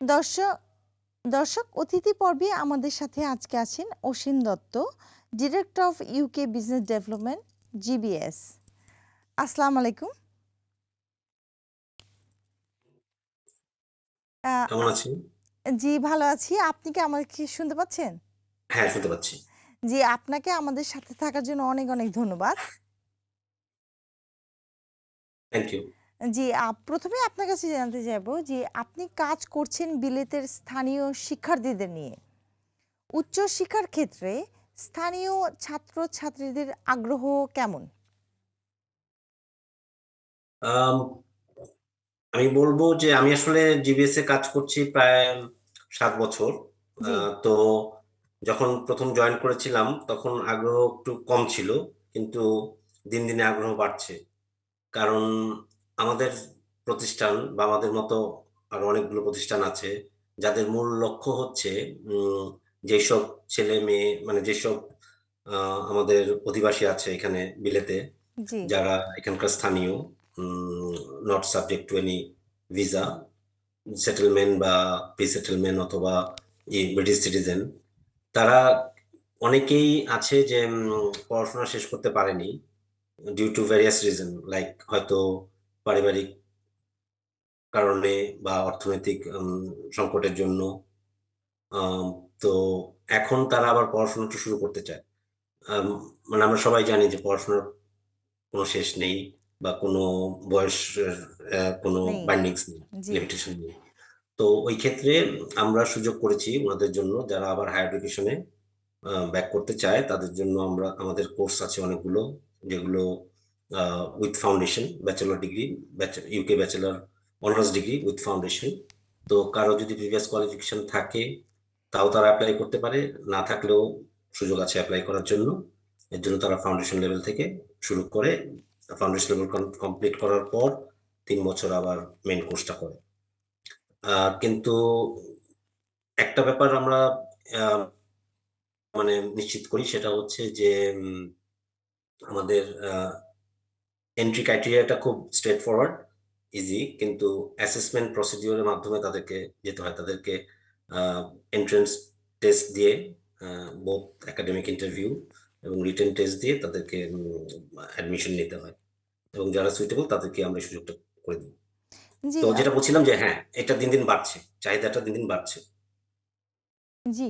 দর্শক দর্শক অতিথি পর্বে আমাদের সাথে আজকে আছেন Asim Dutta director of UK business development GBS আসসালামু আলাইকুম। জি ভালো আছি। আপনি কি আমাকে শুনতে পাচ্ছেন? হ্যাঁ শুনতে পাচ্ছি। জি আপনাকে আমাদের সাথে থাকার জন্য অনেক অনেক ধন্যবাদ। থ্যাংক ইউ জি প্রথমে আপনার কাছে জানতে চাইব যে আপনি কাজ করছেন বিলেতের স্থানীয় শিক্ষার্থীদের নিয়ে। উচ্চ শিক্ষার ক্ষেত্রে স্থানীয় ছাত্র ছাত্রীদের আগ্রহ কেমন? আমি বলব যে আমি আসলে জিবিএস এ কাজ করছি প্রায় সাত বছর। তো যখন প্রথম জয়েন করেছিলাম তখন আগ্রহ একটু কম ছিল কিন্তু দিন দিনে আগ্রহ বাড়ছে। কারণ আমাদের প্রতিষ্ঠান বা আমাদের মতো আরও অনেকগুলো প্রতিষ্ঠান আছে যাদের মূল লক্ষ্য হচ্ছে যেসব ছেলে মেয়ে মানে যেসব আমাদের অধিবাসী আছে এখানে বিলেতে যারা এখানকার স্থানীয় not subject to any visa settlement বা প্রি সেটেলমেন্ট অথবা ব্রিটিশ সিটিজেন তারা অনেকেই আছে যে পড়াশোনা শেষ করতে পারেনি due to various reason like হয়তো পারিবারিক কারণে বা অর্থনৈতিক সংকটের জন্য তো এখন তারা আবার পড়াশোনাটা শুরু করতে চায়। মানে আমরা সবাই জানি যে পড়াশোনার কোনো শেষ নেই বা কোনো বয়স কোনো বাইন্ডিংস নেই লিমিটেশন নেই। তো ওই ক্ষেত্রে আমরা সুযোগ করেছি ওনাদের জন্য যারা আবার হায়ার এডুকেশনে ব্যাক করতে চায় তাদের জন্য আমরা আমাদের কোর্স আছে অনেকগুলো যেগুলো with foundation bachelor degree UK bachelor honours degree with foundation তো কারও যদি প্রিভিয়াস কোয়ালিফিকেশন থাকে, তাও তারা অ্যাপ্লাই করতে পারে, না থাকলেও সুযোগ আছে অ্যাপ্লাই করার জন্য। এর জন্য তারা ফাউন্ডেশন লেভেল থেকে শুরু করে ফাউন্ডেশন লেভেল কমপ্লিট করার পর তিন বছর আবার মেন কোর্সটা করে। কিন্তু একটা ব্যাপার আমরা মানে নিশ্চিত করি সেটা হচ্ছে যে আমাদের এন্ট্রি ক্রাইটেরিয়াটা খুব স্ট্রেট ফরওয়ার্ড ইজি কিন্তু অ্যাসেসমেন্ট প্রসিডিওরের মাধ্যমে তাদেরকে যেতে হয়। তাদেরকে এন্ট্রেন্স টেস্ট দিয়ে বোথ একাডেমিক ইন্টারভিউ এবং রিটেন টেস্ট দিয়ে তাদেরকে অ্যাডমিশন নিতে হয়। এবং যারা সুইটেবল তাদেরকে আমরা সুযোগটা করে দিই। তো যেটা বলছিলাম যে হ্যাঁ এটা দিন দিন বাড়ছে চাহিদাটা দিন দিন বাড়ছে। জি।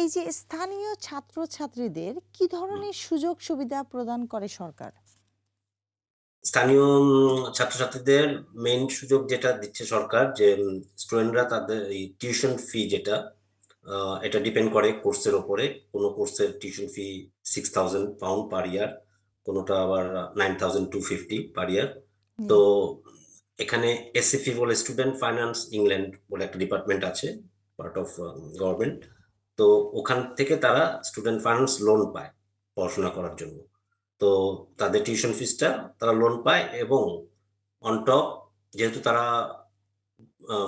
এই যে স্থানীয় ছাত্র ছাত্রীদের কি ধরনের সুযোগ সুবিধা প্রদান করে সরকার? স্থানীয় ছাত্রছাত্রীদের মেইন সুযোগ যেটা দিচ্ছে সরকার যে স্টুডেন্টরা তাদের এই টিউশন ফি যেটা এটা ডিপেন্ড করে কোর্সের ওপরে। কোনো কোর্সের tuition fee six thousand pound per year কোনোটা আবার nine thousand two fifty per year তো এখানে এসএফি বলে স্টুডেন্ট ফাইন্যান্স ইংল্যান্ড বলে একটা ডিপার্টমেন্ট আছে পার্ট অফ গভর্নমেন্ট তো ওখান থেকে তারা স্টুডেন্ট ফাইন্যান্স লোন পায় পড়াশোনা করার জন্য। তো তাদের টিউশন ফিসটা তারা লোন পায় এবং অন টপ যেহেতু তারা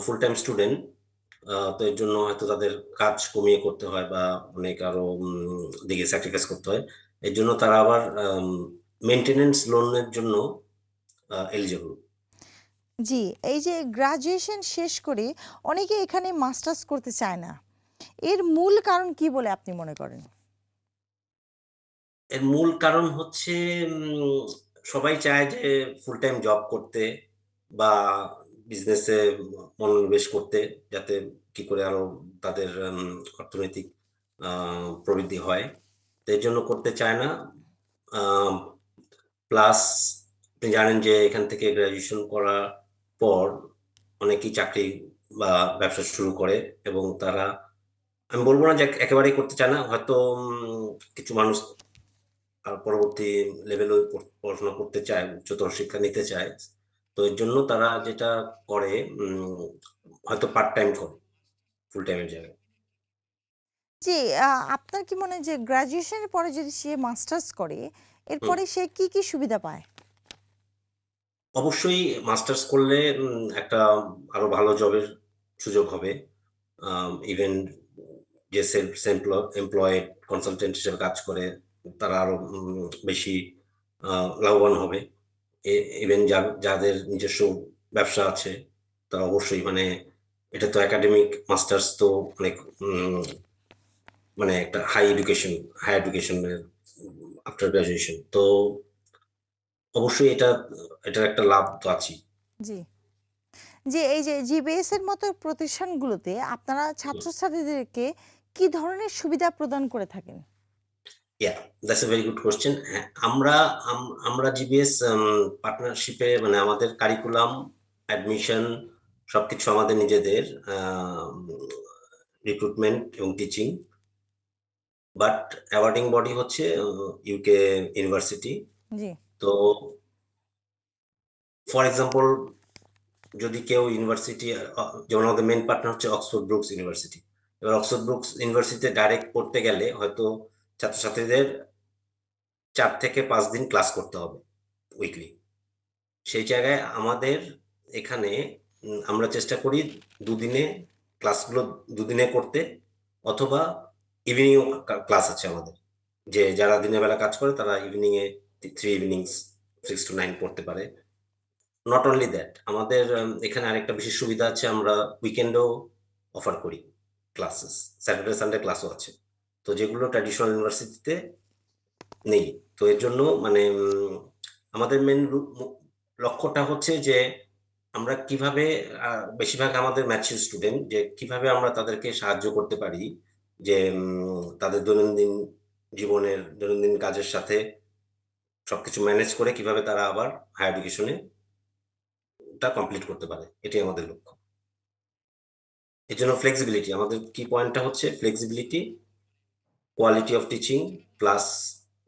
ফুল টাইম স্টুডেন্ট তো এর জন্য হয়তো তাদের কাজ কমিয়ে করতে হয় বা অনেক আরও দিকে স্যাক্রিফাইস করতে হয়। এর জন্য তারা আবার মেনটেনেন্স লোনের জন্য এলিজিবল জি, এই যে গ্রাজুয়েশন শেষ করে অনেকে এখানে মাস্টার্স করতে চায় না। এর মূল কারণ কি বলে আপনি মনে করেন? এর মূল কারণ হচ্ছে সবাই চায় যে ফুল টাইম জব করতে বা বিজনেসে মনোনিবেশ করতে যাতে কি করে আরও তাদের অর্থনৈতিক প্রবৃদ্ধি হয়। এর জন্য করতে চায় না। প্লাস আপনি জানেন যে এখান থেকে গ্রাজুয়েশন করার পর অনেকেই চাকরি বা ব্যবসা শুরু করে এবং তারা, আমি বলব না যে একেবারেই করতে চায় না, হয়তো কিছু মানুষ পরবর্তী লেভেলে পড়াশোনা করতে চায় উচ্চতর শিক্ষা নিতে চায় তো এর জন্য তারা যেটা করে হয়তো পার্ট টাইম করে ফুল টাইমের জায়গায়। জি আপনার কি মনে হয় যে গ্রাজুয়েশনের পরে যদি সে মাস্টার্স করে এরপরে সে কি কি সুবিধা পায়? অবশ্যই মাস্টার্স করলে একটা আরও ভালো জবের সুযোগ হবে। ইভেন যে সেলফ এমপ্লয়েড কনসালটেন্ট হিসেবে কাজ করে তারা আরও বেশি লাভবান হবে। ইভেন যাদের নিজস্ব ব্যবসা আছে তারা অবশ্যই মানে এটা তো একাডেমিক মাস্টার্স তো অনেক মানে একটা হাই এডুকেশন হাই এডুকেশনের আফটার গ্রাজুয়েশন তো অবশ্যই এটা এটার একটা লাভ তো আছেই। জি। জি এই যে জিবিএস এর মতো প্রতিষ্ঠানগুলোতে আপনারা ছাত্রছাত্রীদেরকে কি ধরনের সুবিধা প্রদান করে থাকেন? Yeah that's a very good question আমরা আম- আমরা জিবিএস পার্টনারশিপে মানে আমাদের কারিকুলাম অ্যাডমিশন সবকিছু আমাদের নিজেদের রিক্রুটমেন্ট এবং টিচিং বাট অ্যাওয়ার্ডিং বডি হচ্ছে ইউকে ইউনিভার্সিটি তো ফর এক্সাম্পল যদি কেউ ইউনিভার্সিটি যেমন আমাদের মেন পার্টনার হচ্ছে অক্সফোর্ড ব্রুকস ইউনিভার্সিটি এবার অক্সফোর্ড ব্রুকস ইউনিভার্সিটিতে ডাইরেক্ট পড়তে গেলে হয়তো ছাত্রছাত্রীদের চার থেকে পাঁচ দিন ক্লাস করতে হবে উইকলি সেই জায়গায় আমাদের এখানে আমরা চেষ্টা করি দুদিনে ক্লাসগুলো দুদিনে করতে, অথবা ইভিনিং ক্লাস আছে আমাদের। যে যারা দিনের বেলা কাজ করে তারা ইভিনিংয়ে three evenings six to nine পড়তে পারে। নট অনলি দ্যাট আমাদের এখানে আরেকটা বিশেষ সুবিধা আছে, আমরা উইকেন্ডেও অফার করি ক্লাসেস স্যাটারডে সানডে ক্লাসও আছে। তো যেগুলো ট্র্যাডিশনাল ইউনিভার্সিটিতে নেই। তো এর জন্য মানে আমাদের মেন লক্ষ্যটা হচ্ছে যে আমরা কীভাবে বেশিরভাগ আমাদের ম্যাচিউর স্টুডেন্ট যে কীভাবে আমরা তাদেরকে সাহায্য করতে পারি যে তাদের দৈনন্দিন জীবনের, দৈনন্দিন কাজের সাথে সবকিছু ম্যানেজ করে কীভাবে তারা আবার হায়ার এডুকেশনে টা কমপ্লিট করতে পারে। এটাই আমাদের লক্ষ্য। এর জন্য ফ্লেক্সিবিলিটি আমাদের কি পয়েন্টটা হচ্ছে? Flexibility quality of teaching plus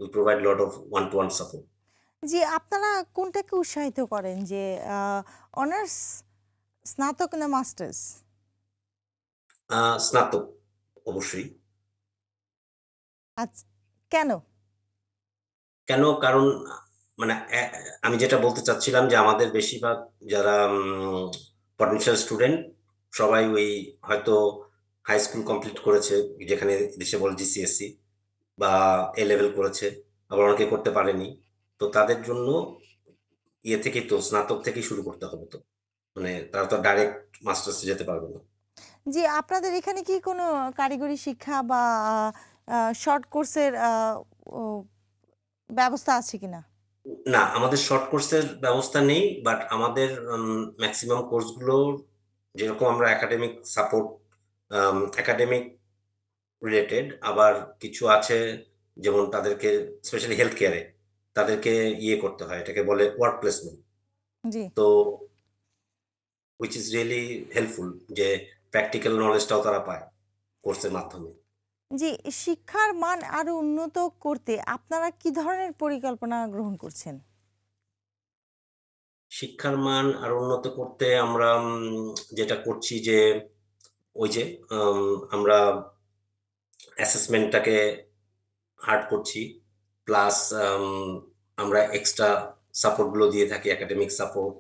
we provide lot of one to one support জি আপনারা কোনটাকে উৎসাহিত করেন? যে অনার্স স্নাতক না মাস্টার্স স্নাতক অবশ্যই। আচ্ছা কেন? কেন? কারণ মানে আমি যেটা বলতে চাচ্ছিলাম যে আমাদের বেশিরভাগ যারা পটেনশিয়াল স্টুডেন্ট সবাই ওই হয়তো হাই স্কুল কমপ্লিট করেছে যেখানে দেশে বলে জিসিএসসি বা এ লেভেল করেছে আবার অনেকে করতে পারেনি। তো তাদের জন্য ইয়ে থেকে তো স্নাতক থেকেই শুরু করতে হবে তো। মানে তারা তো ডাইরেক্ট মাস্টার্সে যেতে পারবে না। জি আপনাদের এখানে কি কোনো কারিগরি শিক্ষা বা শর্ট কোর্সের ব্যবস্থা আছে কিনা? না আমাদের শর্ট কোর্সের ব্যবস্থা নেই বাট আমাদের ম্যাক্সিমাম কোর্সগুলো যেরকম আমরা একাডেমিক সাপোর্ট একাডেমিক রিলেটেড আবার কিছু আছে যেমন তাদেরকে স্পেশালি হেলথ কেয়ারে তাদেরকে ইয়ে করতে হয় এটাকে বলে ওয়ার্ক প্লেসমেন্ট তো উইচ ইজ রিয়েলি হেল্পফুল যে প্র্যাকটিক্যাল নলেজটাও তারা পায় কোর্সের মাধ্যমে। জি শিক্ষার মান আরও উন্নত করতে আপনারা কি ধরনের পরিকল্পনা গ্রহণ করছেন? শিক্ষার মান আর উন্নত করতে আমরা যেটা করছি যে ওই যে আমরা অ্যাসেসমেন্টটাকে হার্ড করছি প্লাস আমরা এক্সট্রা সাপোর্টগুলো দিয়ে থাকি academic support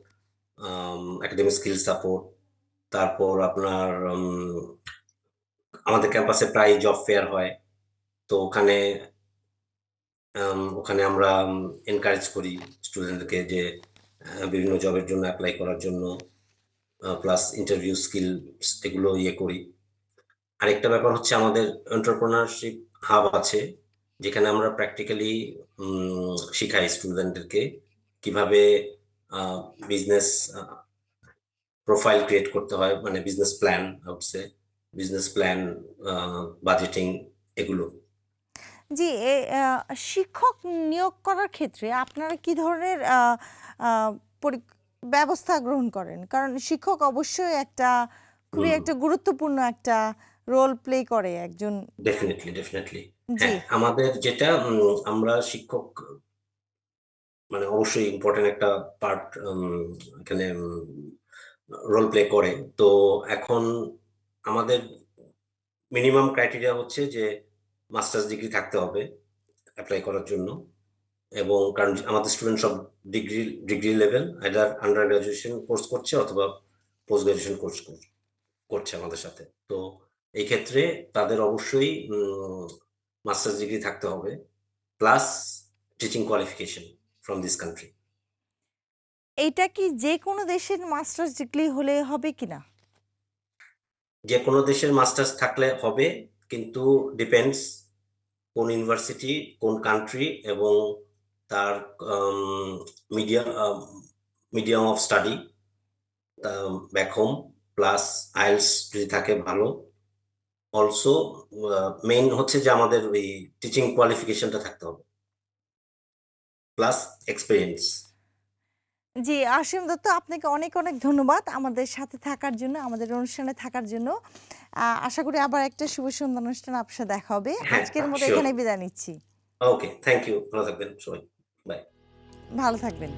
academic skill support তারপর আপনার আমাদের ক্যাম্পাসে প্রায় জব ফেয়ার হয়, তো ওখানে ওখানে আমরা এনকারেজ করি স্টুডেন্টদেরকে যে বিভিন্ন জবের জন্য অ্যাপ্লাই করার জন্য। প্লাস ইন্টারভিউ স্কিল এগুলো ইয়ে করি। আরেকটা ব্যাপার হচ্ছে আমাদের এন্টারপ্রেনারশিপ হাব আছে, যেখানে আমরা প্র্যাকটিক্যালি শিখাই স্টুডেন্টদেরকে কীভাবে বিজনেস প্রোফাইল ক্রিয়েট করতে হয় মানে বিজনেস প্ল্যান আউটসে বিজনেস প্ল্যান বাজেটিং এগুলো। জি শিক্ষক নিয়োগ করার ক্ষেত্রে আপনারা কি ধরনের ব্যবস্থা গ্রহণ করেন। কারণ শিক্ষক অবশ্যই একটা খুবই একটা গুরুত্বপূর্ণ একটা রোল প্লে করে একজন ডেফিনেটলি ডেফিনেটলি হ্যাঁ আমাদের যেটা আমরা শিক্ষক মানে অবশ্যই ইম্পর্টেন্ট একটা পার্ট এখানে রোল প্লে করে। তো এখন আমাদের মিনিমাম ক্রাইটেরিয়া হচ্ছে যে মাস্টার্স ডিগ্রি থাকতে হবে অ্যাপ্লাই করার জন্য। এবং কারণ আমাদের স্টুডেন্ট সব degree degree level either under graduation course করছে অথবা পোস্ট গ্রাজুয়েশন কোর্স করছে আমাদের সাথে। তো এই ক্ষেত্রে তাদের অবশ্যই মাস্টার্স ডিগ্রি থাকতে হবে plus teaching qualification from this country এটা কি যে কোনো দেশের মাস্টার্স ডিগ্রি হলে হবে কিনা যে কোনো দেশের মাস্টার্স থাকলে হবে কিন্তু ডিপেন্ডস কোন ইউনিভার্সিটি কোন কান্ট্রি এবং তার medium medium of study back home plus IELTS যদি থাকে ভালো। অলসো মেইন হচ্ছে যে আমাদের ওই টিচিং কোয়ালিফিকেশনটা থাকতে হবে। প্লাস এক্সপিরিয়েন্স জি অসীম দত্ত আপনাকে অনেক অনেক ধন্যবাদ আমাদের সাথে থাকার জন্য আমাদের অনুষ্ঠানে থাকার জন্য। আশা করি আবার একটা শুভ সন্ধ্যা অনুষ্ঠান আপনার সাথে দেখা হবে। হ্যাঁ, আজকের মতো এখানে বিদায় নিচ্ছি। ওকে থ্যাংক ইউ ভালো থাকবেন সবাই। বাই। ভালো থাকবেন।